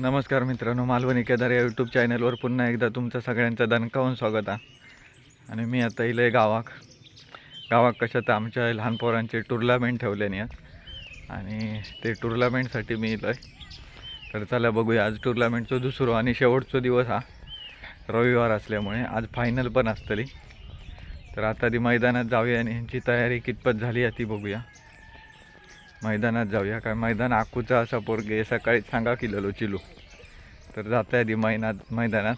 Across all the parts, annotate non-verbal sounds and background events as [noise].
नमस्कार मित्रांनो मालवणी केदार या यूट्यूब चॅनलवर पुन्हा एकदा तुमचं सगळ्यांचं दणकावून स्वागत आहे. आणि मी आता इलं गावाक. गावाक कशात आमच्या लहान पोरांचे टुर्नामेंट ठेवले आहेत. आणि ते टुर्नामेंटसाठी मी इलं तर चला बघूया आज टुर्नामेंटचं दुसरं आणि शेवटचा दिवस हा. रविवार असल्यामुळे आज फायनल पण असतली. तर आता ती मैदानात जाऊया आणि ह्यांची तयारी कितपत झाली आहे ती बघूया. मैदानात जाऊया. काय मैदान आकूचा असा पोरगे सकाळी सांगा किलेलो चिलू. तर जाता ती मैदानात मैदानात.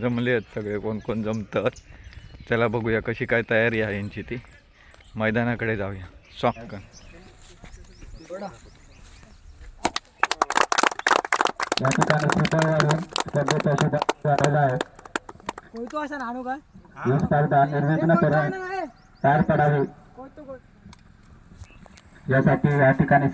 जमले आहेत सगळे कोण कोण जमतात. चला बघूया कशी काय तयारी आहे यांची ती. मैदानाकडे जाऊया. सॉक या ठिकाणी झालेला आहे असा नाणू का ही। निर्विघ्न पार पडावी यासाठी या ठिकाणी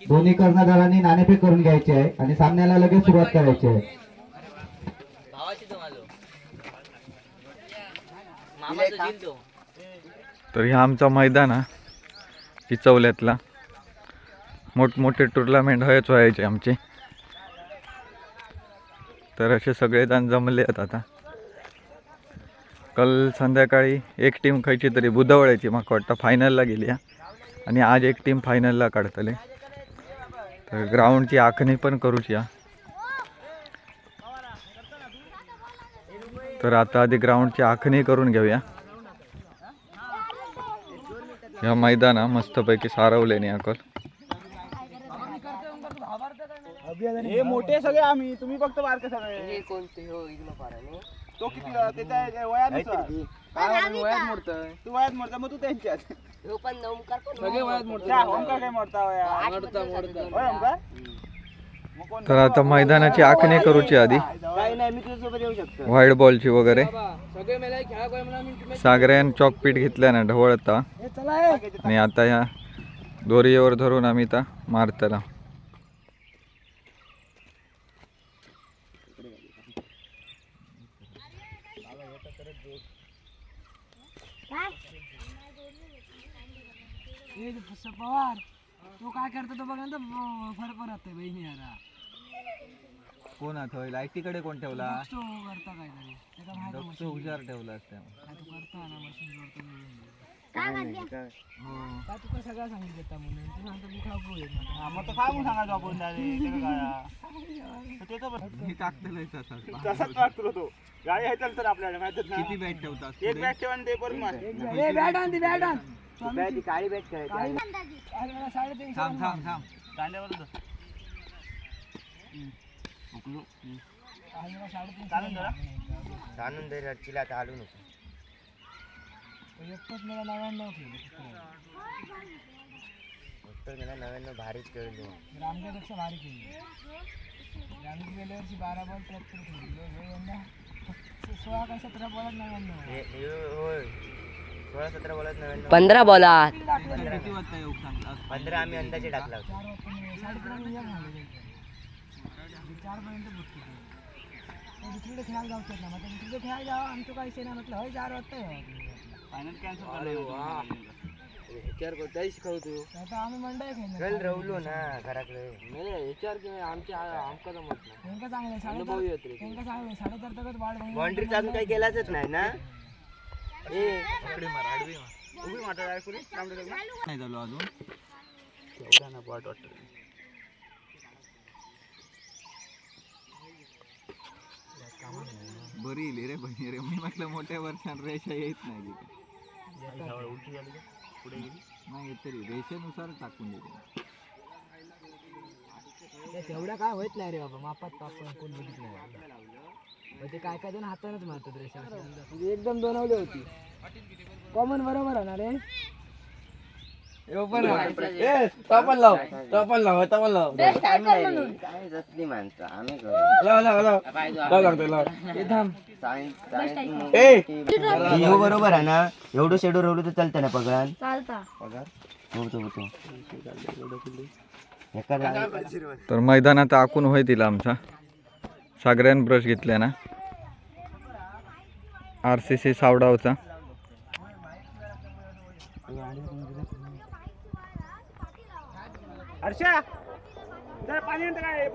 दोन्ही कर्णधारांनी नाणेफेक करून घ्यायची आहे आणि सामन्याला लगेच सुरुवात करायची आहे. तर ह्या आमचा मैदान हा हिचवल्यातला मोठमोठे टुर्नामेंट व्हायच व्हायचे आमचे. तर असे सगळेजण जमले आहेत आता. काल संध्याकाळी एक टीम खायची तरी बुधवळ्याची म्हाका वाटतं फायनलला गेली आणि आज एक टीम फायनलला काढतले. तर ग्राउंडची आखणी पण करूची या तर आता आधी ग्राउंडची आखणी करून घेऊया. ह्या मैदाना मस्तपैकी सारवले नाही अकल. हे मोठे सगळे आम्ही तुम्ही फक्त बारके सगळे. कोणते? हो तो किती त्याच्या काय वयात मोडतोय? तू वयात मोडता मग तू त्यांच्यात. हो पण सगळे वयात ओमकार काय मोडता वया? मोडता मोडता होय ओमकार कोण तर आता मैदानाची आखणी करूची आधी. व्हाईट बॉलची वगैरे. सागऱ्यान चॉकपीट घेतल्या ना ढवळता आणि आता या दोरीवर धरून आम्ही आता मारतला. पवार. तो काय करतो तो बघा ना फरक पडत बहिणी यारा कोण आता लाईटीकडे कोण ठेवला? तो करता काहीतरी. त्याचा माहिती हुशार ठेवला असत्या काय तू करता ना मशीन जोडतो म्हणून. काय तुका सगळं सांगितलं आता म्हणून तू सांगतो मी खाऊ येत हा, मग तो काय म्हणून सांगायचो आपण direct, ते काय? तर ते तर बरं. मी टाकतलंय [laughs] तसाच तसाच वाटतो तो. गाडी आहे तर आपल्याला माहितच ना. किती बॅट ठेवतात एक ठेवा आणि ते परत मार ए बॅट. आण ती बॅट आण. काळी बॅग काळी अरे मला साडेतीनशे थांब थांब थांब. कांद्यावर धर. आणून दे रडचीला आता आलू नको एकच मला नव्याण्णव उत्तर मला नव्याण्णव भारीच खेळलो रामदेवपेक्षा भारी खेळलो रामदेव गेल्या वर्षी बारा बॉल त्र्याहत्तर खेळलो हे यंदा सोळा का सतरा बॉलात नव्याण्णव होय सोळा सतरा बॉलात नव्याण्णव पंधरा बॉलात पंधरा आम्ही अंदाजे टाकला होता चार वाजता मी- साडेतीन वाजता एक झाले त्यांचे. चार पर्यंत पोचतो तो. तो दुसरीकडे खेळायला जाऊच ना मग दुसरीकडे खेळायला जावं आमचं काही नाही म्हटलं हय चार वाजता. फायनल कॅन्सल झालं विचार करताय शिकवतो आता आम्ही चल खेळणार. रवलो ना घराकडे. विचार की आमच्या आमका जमत नाही. त्यांका चांगलं साडेचार त्यांका चांगलं साडेचार तकच वाढ बाउंड्रीचा अजून काही केलाच नाही ना? ए उभी माटा आहे पुढे लांबडे लग्न. नाही झालो अजून. एवढा ना बॉट वाटतं बरी इली रे बहिणी रे मी म्हटलं मोठ्या वर्षान रेषा येत नाही तिथे. उलटी झाली का? पुढे गेली नाही तरी. रेषेनुसार टाकून देते. ते तेवढं काय होत नाही रे बाबा. मापात तापण कोण बघितलं नाही. म्हणजे काय काय जण हातानच मारतात रे म्हणजे एकदम बनवली होती. कॉमन बरोबर आहे. ना रे तो पण लाव. तो पण लाव. तो पण लाव काय असली माणसं आम्ही करू लाव लाव लाव. लाव लागतो लाव. सायन्स सायन्स हो बरोबर आहे ना? एवढं शेडू रवलं तर चालतं ना पगार? चालता. होतो होतो एका जागी- तर मैदानात आखून होय तिला आमचा. सागऱ्यान ब्रश घेतल्या ना? आर सी सी सावडावचा. हर्षा जरा पाणी आणतं काय?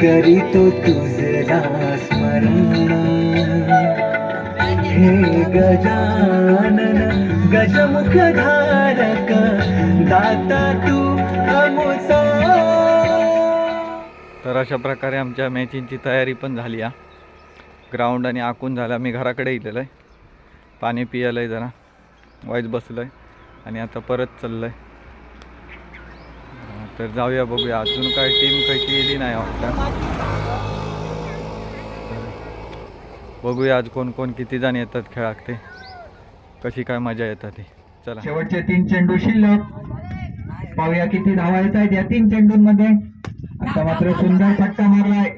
करीतो तुझला स्मरण. हे गजानन गजमुख धारक दाता तू अमुचा तर अशा प्रकारे आमच्या मॅचिंगची तयारी पण झाली आहे ग्राउंड आणि आकून झाला. मी घराकडे येलेलं आहे. पाणी पियालं आहे जरा. वाईज बसलं आहे आणि आता परत चाललं आहे तर जाऊया बघूया. अजून काय टीम कशी येली नाही वाटतं. बघूया आज कोण कोण किती जण येतात खेळात ते कशी काय मजा येतात ती. चला. शेवटचे तीन चेंडू शिल्लक. पाहूया किती धावायचा आहे या तीन चेंडूंमध्ये. आता मात्र सुंदर फटका मारलाय.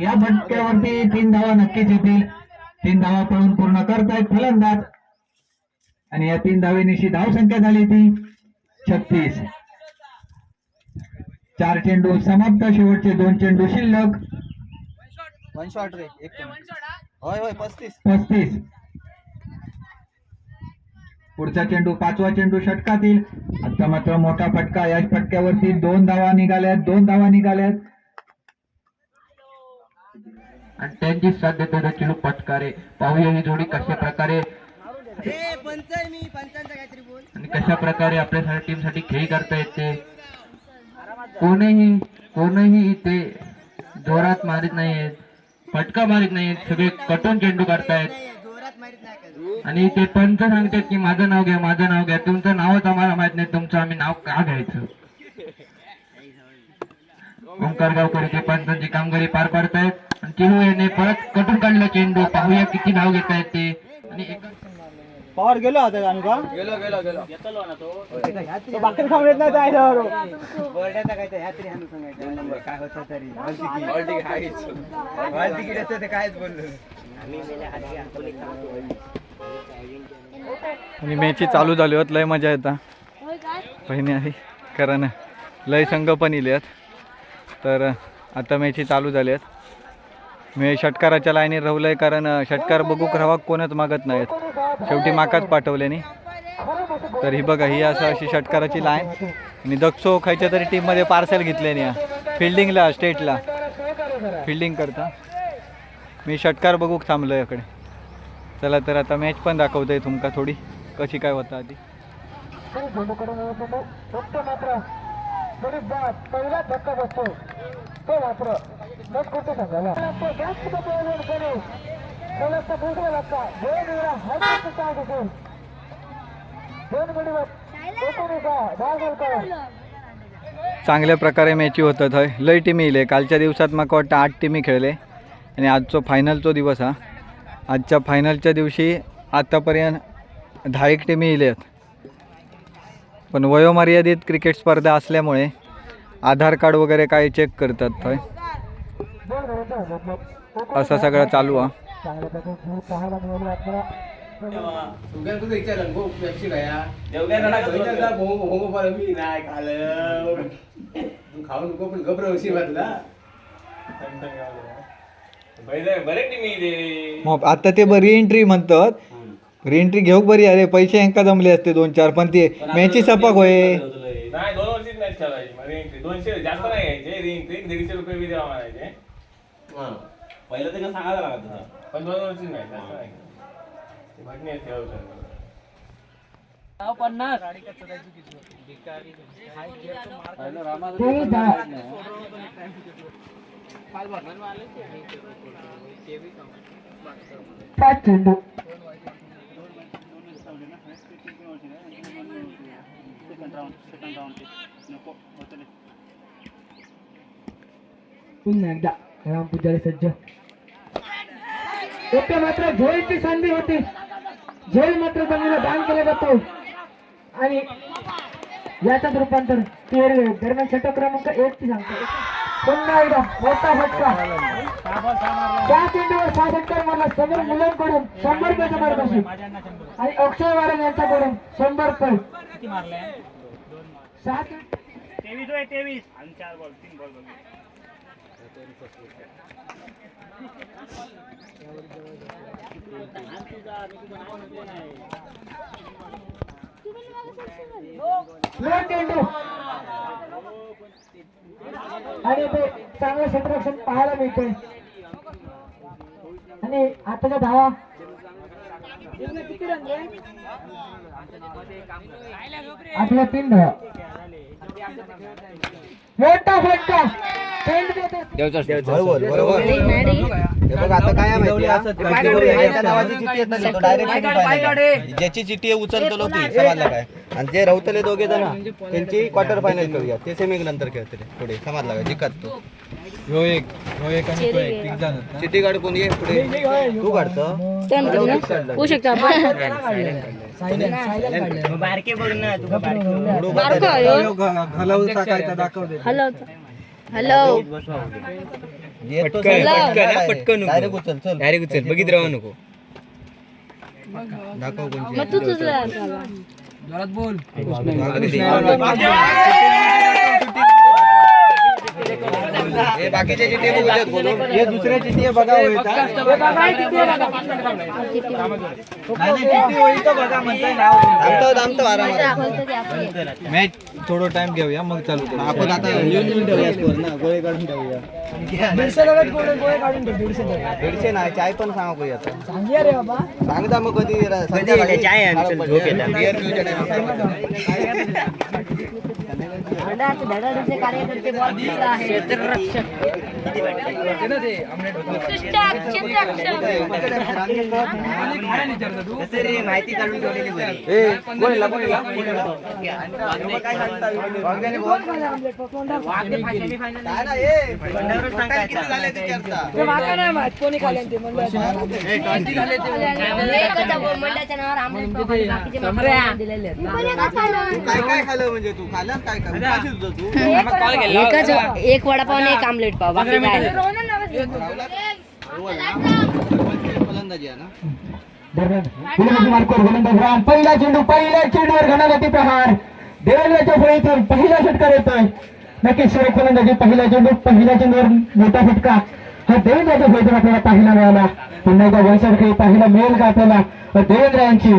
या फटक्यावरती तीन धावा नक्कीच येतील. तीन धावा पळून पूर्ण करतायत फलंदाज. आणि या तीन धावेनिशी धाव संख्या झाली ती छत्तीस. चार चेंडू समाप्त शेवटचे दोन चेंडू शिल्लक. वन शॉट रे एक होय होय पस्तीस. पस्तीस. पुढचा चेंडू पाचवा चेंडू षटकातील. आता मात्र मोठा फटका या फटक्यावरती दोन धावा निघाल्यात दोन धावा निघाल्यात. आणि त्यांची साध्यता देखील पटकारे. पाहूया ही जोडी कशा प्रकारे. आणि कशा प्रकारे आपल्या टीमसाठी खेळ करता येते. कोणीही कोणीही ते जोरात मारित नाहीयेत फटका मारित नाहीत सगळे कटून चेंडू करतायत आणि ते पंच सांगतात की माझं नाव घ्या माझं नाव घ्या. तुमचं नावच आम्हाला माहीत नाही. तुमचं आम्ही नाव का घ्यायचं? [laughs] ओंकार गावकर ते पंचांची कामगिरी पार पाडतायत. चिरू याने परत कटून काढलं चेंडू. पाहूया किती नाव घेत आहेत ते आणि एका पॉवर गेलो होता आम्ही का? गेलो गेलो गेलो. तो. भाकरी खाऊन येत नाही बोर्डाचा काय ह्या तरी आम्ही सांगायचं. नंबर. काय होतं तरी. हॉल तिकीट असतं ते कायच बोललो. आम्ही मेले आधी आठवले आणि मॅची चालू झाली होत लय मजा येता. काय बहिणी आहे कारण लय संघ पण इलेत. तर आता मॅची चालू झाली आहेत. मी षटकाराच्या लाईनीत आहे कारण षटकार बघूक राहावा कोणच मागत नाहीत. शेवटी माकाच पाठवले नाही तर ही बघा ही असं अशी षटकाराची लाईन. आणि दक्षो खायच्या तरी टीममध्ये पार्सल घेतले नाही फिल्डिंगला स्टेटला फिल्डिंग करता. मी षटकार बघूक थांबलो याकडे. चला तर आता मॅच पण दाखवतोय तुमका थोडी. कशी काय होता आधी. पहिला धक्का बसतो. तो मात्र नटकुटे संघाला सोळाचा दुसरा धक्का दोन वेळा हजारचा साथ असेल दोन गडीवर दहा चांगल्या प्रकारे मॅची होतात हय लय टीमी येले कालच्या दिवसात म्हाका वाटतं आठ टीमी खेळले. आणि आजचो फायनलचो दिवस हा. आजच्या फायनलच्या दिवशी आत्तापर्यंत दहा एक टीमी येल्यात पण वयोमर्यादित क्रिकेट स्पर्धा असल्यामुळे आधार कार्ड वगैरे काय चेक करतात थंय. असं सगळं चालू खाऊ नको पण घबरा मग आता ते बरी एंट्री म्हणतात. रिएंट्री घेऊक बरी अरे पैसे यांका जमले असते दोन चार पण ते मॅची सपक होय. नाही दोन वर्षीच मॅच खेळायची. दोनशे जास्त नाही घ्यायचे. रे दीडशे रुपये बी द्यावा म्हणायचे. पहिलं ते सांगायला लागत होतं? पण दोन वर्षीच मॅच जास्त नाही ते पाच चेंडू पुन्हा एकदा. राम पुजारी सज्ज. ओके मात्र झोळीची संधी होती. झेल मात्र जमिनीला दान केला जातो. आणि याचाच रूपांतर तेर दरम्यान षटक क्रमांक एक ची सांगतो. पुन्हा एकदा मोठा फटका. त्या चेंडूवर सहा षटकार मारला समोर मुलांकडून शंभर रुपयाचा मार्गदर्शन आणि अक्षय वारन यांच्याकडून शंभर रुपये. सहा तेवीस तेवीस. आणि चार बॉल तीन बॉल आणि ते चांगलं क्षेत्ररक्षण पाहायला मिळते आणि आताच्या धावा आपल्या तीन धावा मोठा फटका चेंडू देतो. बरोबर हे बघ आता काय आहे माहिती आहे? याच्या नावाची चिठ्ठी येत नाही, तो direct semi-final आहे. ज्याची चिठ्ठी आहे उचलतो ती समजला काय. आणि जे रवतले दोघे जण त्यांची क्वार्टर फायनल खेळूया ते सेमी नंतर खेळतले. पुढे समजला काय जिकत तो. चिठ्ठी काढ कोण ये पुढे. तू काढतो. होऊ शकतो बारके बघ ना हॅलो हॅलो पटकन डायरेक्ट उचल चल. डायरेक्ट उचल. बघित राहू नको. दाखव कोणची. मग तू तुझं हे बाकीचे चिठ्ठी बघू देत बोलून. हे दुसऱ्या चिठ्ठी बघा होय का? थांबतो थांबतो आरामात. मॅच थोडं टाइम घेऊया मग चालू आपण आता लिहून लिहून ठेवूया स्कोर ना गोळे काढून ठेवूया. दीडशे लगत गोळे गोळे काढून ठेव दीडशे लगत. दीडशे नाही चाय पण सांगा कोणी आता सांगिया रे बाबा सांगता मग कधी र- संध्याकाळी झोप येतात. Beer पिऊच्या time ला सांगता. धडाडीचे कार्यकर्ते बॉल आहे माहिती काढून ठेवलेली बरी. ए, कोण ला, कोण ला? काय सांगता? वाघ्याने बोल. काय नाही, ए, माका नाही माहीत कोणी एकच खाली. तू? म्हणजे एकच एक वडापाव आणि एक आमलेट पाव बाकी पहिला चेंडू पहिल्या चेंडूवर घणागती प्रहार. देवेंद्रच्या फळीतून पहिला षटकार येतोय. नक्कीच सुरेख फलंदाजी पहिला चेंडू पहिल्या चेंडूवर मोठा फटका हा देवेंद्रच्या फळीतून आपल्याला पाहायला मिळाला पुन्हा एकदा वंशरखे पाहायला मिळेल का आपल्याला? देवेंद्र यांची